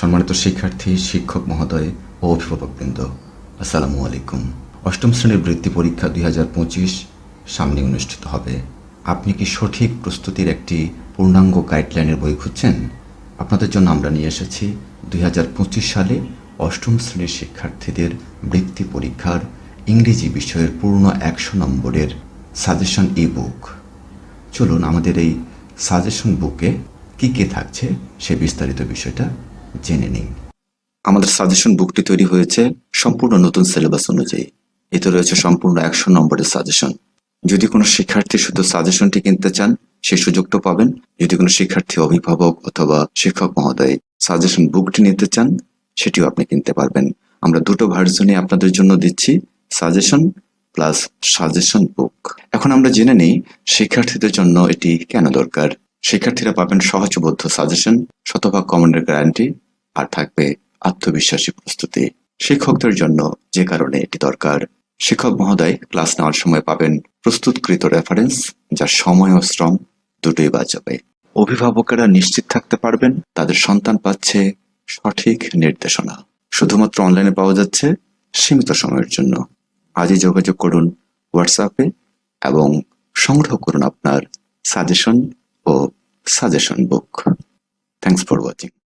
সম্মানিত শিক্ষার্থী, শিক্ষক মহোদয় ও অভিভাবকবৃন্দ, আসসালামু আলাইকুম। অষ্টম শ্রেণির বৃত্তি পরীক্ষা দুই হাজার পঁচিশ সামনে অনুষ্ঠিত হবে। আপনি কি সঠিক প্রস্তুতির একটি পূর্ণাঙ্গ গাইডলাইনের বই খুঁজছেন? আপনাদের জন্য আমরা নিয়ে এসেছি দুই হাজার পঁচিশ সালে অষ্টম শ্রেণির শিক্ষার্থীদের বৃত্তি পরীক্ষার ইংরেজি বিষয়ের পূর্ণ একশো নম্বরের সাজেশন ই বুক চলুন আমাদের এই সাজেশন বুকে কি কি থাকছে সে বিস্তারিত বিষয়টা জেনে নিই। আমাদের সাজেশন বুকটি তৈরি হয়েছে সম্পূর্ণ নতুন সিলেবাস অনুযায়ী। এতে রয়েছে সম্পূর্ণ একশো নম্বরের সাজেশন যদি কোনো শিক্ষার্থী শুধু সাজেশনটি কিনতে চান সেই সুযোগটা পাবেন। যদি কোনো শিক্ষার্থী অভিভাবক অথবা শিক্ষক মহোদয় সাজেশন বুকটি নিতে চান, সেটিও আপনি কিনতে পারবেন। আমরা দুটো ভার্জনে আপনাদের জন্য দিচ্ছি সাজেশন প্লাস সাজেশন বুক এখন আমরা জেনে নিই শিক্ষার্থীদের জন্য এটি কেন দরকার। শিক্ষার্থীরা পাবেন সহজবোধ্য সাজেশন শতভাগ কমনের গ্যারান্টি আর থাকবে আত্মবিশ্বাসী প্রস্তুতি। শিক্ষকদের জন্য যে কারণে এটি দরকার। শিক্ষক মহোদয়, ক্লাস নেওয়ার সময় পাবেন প্রস্তুতকৃত রেফারেন্স যা সময় ও শ্রম দুটোই বাঁচাবে। অভিভাবকেরা নিশ্চিত থাকতে পারবেন, তাদের সন্তান পাচ্ছে সঠিক নির্দেশনা। শুধুমাত্র অনলাইনে পাওয়া যাচ্ছে সীমিত সময়ের জন্য। আজই যোগাযোগ করুন হোয়াটসঅ্যাপে এবং সংগ্রহ করুন আপনার suggestion O suggestion book thanks for watching